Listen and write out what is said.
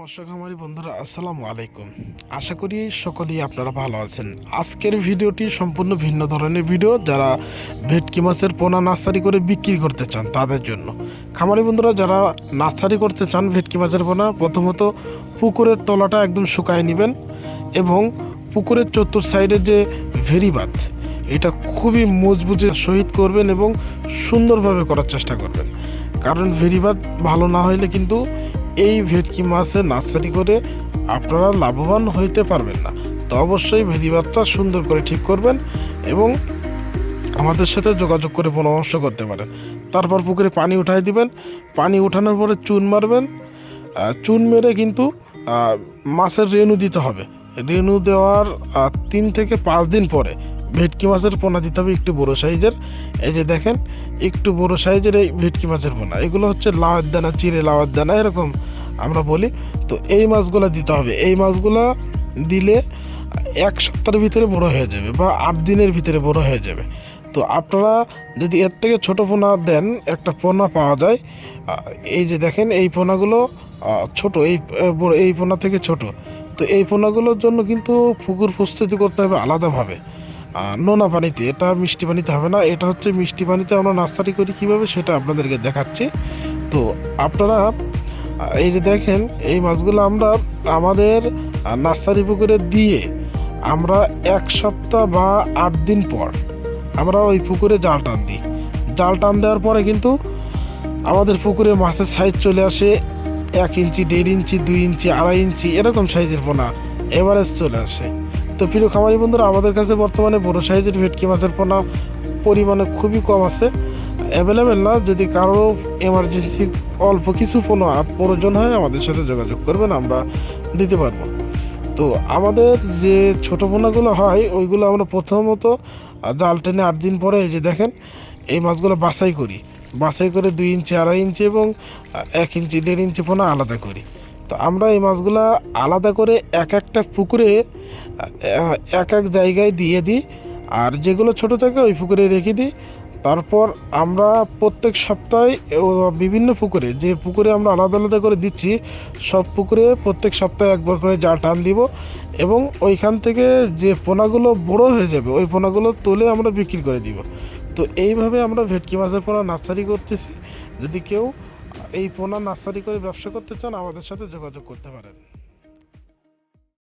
মৎস্য খামারি বন্ধুরা, আসসালামু আলাইকুম। আশা করি সকলেই আপনারা ভালো আছেন। আজকের ভিডিওটি সম্পূর্ণ ভিন্ন ধরনের ভিডিও। যারা ভেটকি মাছের পোনা নার্সারি করে বিক্রি করতে চান, তাদের জন্য। খামারি বন্ধুরা, যারা নার্সারি করতে চান ভেটকি মাছের পোনা, প্রথমত পুকুরের তলাটা একদম শুকায় নেবেন এবং পুকুরের চতুর সাইডে যে ভেরিবাত এটা খুবই মজবুতে শহীদ করবেন এবং সুন্দরভাবে করার চেষ্টা করবেন। কারণ ভেরিবাত ভালো না হইলে কিন্তু এই ভেটকি মাছের নার্সারি করে আপনারা লাভবান হইতে পারবেন না। তো অবশ্যই ভেরিবাদটা সুন্দর করে ঠিক করবেন এবং আমাদের সাথে যোগাযোগ করে পরামর্শ করতে পারেন। তারপর পুকুরে পানি উঠাই দিবেন। পানি উঠানোর পরে চুন মারবেন। চুন মেরে কিন্তু মাছের রেণু দিতে হবে। রেণু দেওয়ার তিন থেকে পাঁচ দিন পরে ভেটকি মাছের পোনা দিতে হবে একটু বড়ো সাইজের। এই যে দেখেন, একটু বড়ো সাইজের এই ভেটকি মাছের পোনা। এগুলো হচ্ছে লাওয়ার দানা, চিড়ে লাওয়ার দানা, এরকম আমরা বলি। তো এই মাছগুলো দিতে হবে। এই মাছগুলো দিলে এক সপ্তাহের ভিতরে বড় হয়ে যাবে বা আট দিনের ভিতরে বড় হয়ে যাবে। তো আপনারা যদি এর থেকে ছোট পোনা দেন, একটা পোনা পাওয়া যায় এই যে দেখেন, এই পোনাগুলো ছোট, এই এই পোনা থেকে ছোট। তো এই পোনাগুলোর জন্য কিন্তু পুকুর প্রস্তুতি করতে হবে আলাদাভাবে। নোনা পানিতে, এটা মিষ্টি পানিতে হবে না, এটা হচ্ছে মিষ্টি পানিতে আমরা নার্সারি করি কীভাবে সেটা আপনাদেরকে দেখাচ্ছি। তো আপনারা এই যে দেখেন, এই মাছগুলো আমরা আমাদের নার্সারি পুকুরে দিয়ে আমরা এক সপ্তাহ বা আট দিন পর আমরা ওই পুকুরে জাল টান দিই। জাল টান দেওয়ার পরে কিন্তু আমাদের পুকুরে মাছের সাইজ চলে আসে এক ইঞ্চি, দেড় ইঞ্চি, দুই ইঞ্চি, আড়াই ইঞ্চি, এরকম সাইজের পোনা এভারেজ চলে আসে। তো প্রিয় খামারি বন্ধুরা, আমাদের কাছে বর্তমানে বড় সাইজের ভেটকি মাছের পোনা পরিমাণে খুবই কম আছে। অ্যাভেলেবেল না, যদি কারও এমার্জেন্সি অল্প কিছু পোনা প্রয়োজন হয়, আমাদের সাথে যোগাযোগ করবেন, আমরা দিতে পারব। তো আমাদের যে ছোটো পোনাগুলো হয়, ওইগুলো আমরা প্রথমত জাল টেনে আট দিন পরে এই যে দেখেন, এই মাছগুলো বাছাই করি। বাছাই করে দুই ইঞ্চি, আড়াই ইঞ্চি এবং এক ইঞ্চি, দেড় ইঞ্চি পোনা আলাদা করি। তো আমরা এই মাছগুলা আলাদা করে এক একটা পুকুরে এক এক জায়গায় দিয়ে দিই। আর যেগুলো ছোট থাকে ওই পুকুরে রেখে দিই। তারপর আমরা প্রত্যেক সপ্তাহে বিভিন্ন পুকুরে, যে পুকুরে আমরা আলাদা আলাদা করে দিচ্ছি, সব পুকুরে প্রত্যেক সপ্তাহে একবার করে জাল টান দিব এবং ওইখান থেকে যে পোনাগুলো বড় হয়ে যাবে, ওই পোনাগুলো তুলে আমরা বিক্রি করে দিব। তো এইভাবে আমরা ভেটকি মাছের পোনা নার্সারি করতেছি। যদি কেউ এই পোনা নার্সারি করে ব্যবসা করতে চান আমাদের সাথে যোগাযোগ করতে পারেন।